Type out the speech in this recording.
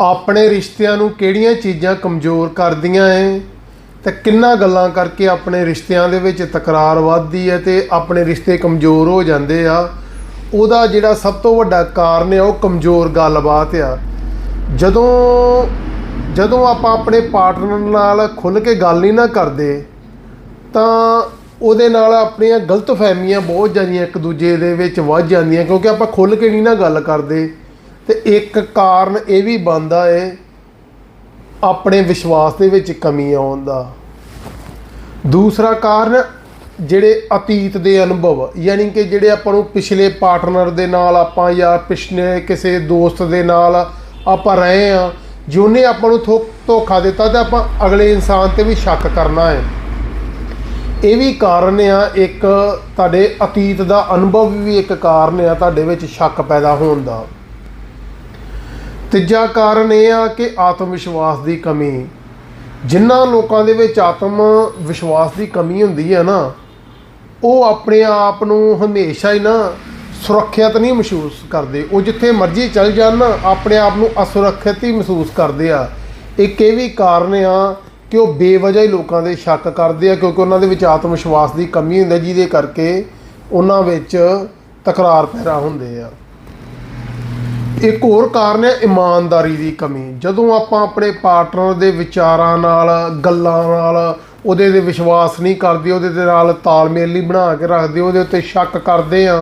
ਆਪਣੇ ਰਿਸ਼ਤਿਆਂ ਨੂੰ ਕਿਹੜੀਆਂ ਚੀਜ਼ਾਂ ਕਮਜ਼ੋਰ ਕਰਦੀਆਂ ਐ? ਤੇ ਕਿੰਨਾ ਗੱਲਾਂ ਕਰਕੇ ਆਪਣੇ ਰਿਸ਼ਤਿਆਂ ਦੇ ਵਿੱਚ ਤਕਰਾਰ ਵੱਧਦੀ ਹੈ ਤੇ ਆਪਣੇ ਰਿਸ਼ਤੇ ਕਮਜ਼ੋਰ ਹੋ ਜਾਂਦੇ ਆ? ਉਹਦਾ ਜਿਹੜਾ ਸਭ ਤੋਂ ਵੱਡਾ ਕਾਰਨ ਹੈ ਉਹ ਕਮਜ਼ੋਰ ਗੱਲਬਾਤ ਆ। ਜਦੋਂ ਜਦੋਂ ਆਪਾਂ ਆਪਣੇ ਪਾਰਟਨਰ ਨਾਲ ਖੁੱਲ ਕੇ ਗੱਲ ਨਹੀਂ ਨਾ ਕਰਦੇ, ਤਾਂ ਉਹਦੇ ਨਾਲ ਆਪਣੀਆਂ ਗਲਤਫਹਿਮੀਆਂ ਬਹੁਤ ਜਾਂਦੀਆਂ ਇੱਕ ਦੂਜੇ ਦੇ ਵਿੱਚ ਵੱਧ ਜਾਂਦੀਆਂ, ਕਿਉਂਕਿ ਆਪਾਂ ਖੁੱਲ ਕੇ ਨਹੀਂ ਨਾ ਗੱਲ ਕਰਦੇ। ਤੇ ਇੱਕ ਕਾਰਨ ਇਹ ਵੀ ਬਣਦਾ ਏ, ਆਪਣੇ ਵਿਸ਼ਵਾਸ ਦੇ ਵਿੱਚ ਕਮੀ ਆਉਣ ਦਾ। ਦੂਸਰਾ ਕਾਰਨ ਜਿਹੜੇ ਅਤੀਤ ਦੇ ਅਨੁਭਵ, ਯਾਨੀ ਕਿ ਜਿਹੜੇ ਆਪਾਂ ਨੂੰ ਪਿਛਲੇ ਪਾਰਟਨਰ ਦੇ ਨਾਲ ਆਪਾਂ ਜਾਂ ਪਿਛਲੇ ਕਿਸੇ ਦੋਸਤ ਦੇ ਨਾਲ ਆਪਾਂ ਰਹੇ ਆ ਜਿਹਨੇ ਆਪਾਂ ਨੂੰ ਥੋ- ਧੋਖਾ ਦਿੱਤਾ ਤੇ ਆਪਾਂ ਅਗਲੇ ਇਨਸਾਨ ਤੇ ਵੀ ਸ਼ੱਕ ਕਰਨਾ ਹੈ। ਇਹ ਵੀ ਕਾਰਨ ਆ, ਇੱਕ ਤੁਹਾਡੇ ਅਤੀਤ ਦਾ ਅਨੁਭਵ ਵੀ ਇੱਕ ਕਾਰਨ ਆ, ਤੁਹਾਡੇ ਵਿੱਚ ਸ਼ੱਕ ਪੈਦਾ ਹੋਣ ਦਾ। ਤੀਜਾ ਕਾਰਨ ਇਹ ਆ ਕਿ ਆਤਮ ਵਿਸ਼ਵਾਸ ਦੀ ਕਮੀ। ਜਿਨ੍ਹਾਂ ਲੋਕਾਂ ਦੇ ਵਿੱਚ ਆਤਮ ਵਿਸ਼ਵਾਸ ਦੀ ਕਮੀ ਹੁੰਦੀ ਹੈ ਨਾ, ਉਹ ਆਪਣੇ ਆਪ ਨੂੰ ਹਮੇਸ਼ਾ ਹੀ ਨਾ ਸੁਰੱਖਿਅਤ ਨਹੀਂ ਮਹਿਸੂਸ ਕਰਦੇ। ਉਹ ਜਿੱਥੇ ਮਰਜ਼ੀ ਚਲ ਜਾਣ ਨਾ, ਆਪਣੇ ਆਪ ਨੂੰ ਅਸੁਰੱਖਿਅਤ ਹੀ ਮਹਿਸੂਸ ਕਰਦੇ ਆ। ਇੱਕ ਇਹ ਵੀ ਕਾਰਨ ਆ ਕਿ ਉਹ ਬੇਵਜ੍ਹਾ ਹੀ ਲੋਕਾਂ ਦੇ ਸ਼ੱਕ ਕਰਦੇ ਆ, ਕਿਉਂਕਿ ਉਹਨਾਂ ਦੇ ਵਿੱਚ ਆਤਮ ਵਿਸ਼ਵਾਸ ਦੀ ਕਮੀ ਹੁੰਦੀ ਜਿਹਦੇ ਕਰਕੇ ਉਹਨਾਂ ਵਿੱਚ ਤਕਰਾਰ ਪੈਦਾ ਹੁੰਦੇ ਆ। ਇੱਕ ਹੋਰ ਕਾਰਨ ਹੈ ਇਮਾਨਦਾਰੀ ਦੀ ਕਮੀ। ਜਦੋਂ ਆਪਾਂ ਆਪਣੇ ਪਾਰਟਨਰ ਦੇ ਵਿਚਾਰਾਂ ਨਾਲ, ਗੱਲਾਂ ਨਾਲ ਉਹਦੇ ਤੇ ਵਿਸ਼ਵਾਸ ਨਹੀਂ ਕਰਦੇ, ਉਹਦੇ ਦੇ ਨਾਲ ਤਾਲਮੇਲ ਨਹੀਂ ਬਣਾ ਕੇ ਰੱਖਦੇ, ਉਹਦੇ ਉੱਤੇ ਸ਼ੱਕ ਕਰਦੇ ਆ